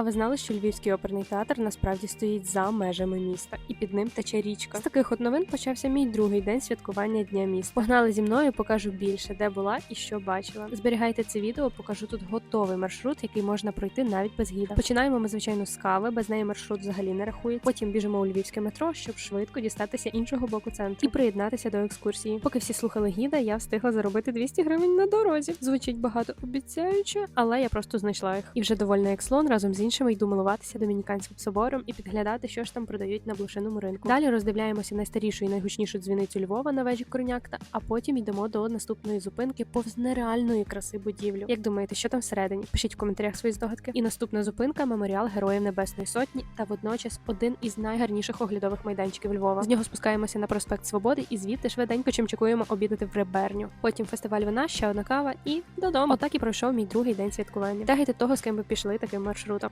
А ви знали, що Львівський оперний театр насправді стоїть за межами міста, і під ним тече річка. З таких от новин почався мій другий день святкування дня міста. Погнали зі мною, покажу більше, де була і що бачила. Зберігайте це відео, покажу тут готовий маршрут, який можна пройти навіть без гіда. Починаємо ми, звичайно, з кави, без неї маршрут взагалі не рахується. Потім біжимо у львівське метро, щоб швидко дістатися іншого боку центру і приєднатися до екскурсії. Поки всі слухали гіда, я встигла заробити 200 гривень на дорозі. Звучить багато обіцяюче, але я просто знайшла їх. І вже довольна як слон разом з іншими йду милуватися домініканським собором і підглядати, що ж там продають на блошиному ринку. Далі роздивляємося найстарішу і найгучнішу дзвіницю Львова на вежі Корнякта, а потім йдемо до наступної зупинки повз нереальної краси будівлю. Як думаєте, що там всередині? Пишіть в коментарях свої здогадки. І наступна зупинка меморіал Героїв Небесної Сотні та водночас один із найгарніших оглядових майданчиків Львова. З нього спускаємося на проспект Свободи і звідти швиденько чимчикуємо обідати в реберню. Потім фестиваль вина, ще одна кава і додому. Отак і пройшов мій другий день святкування. Тягайте того, з ким ви пішли таким маршрутом.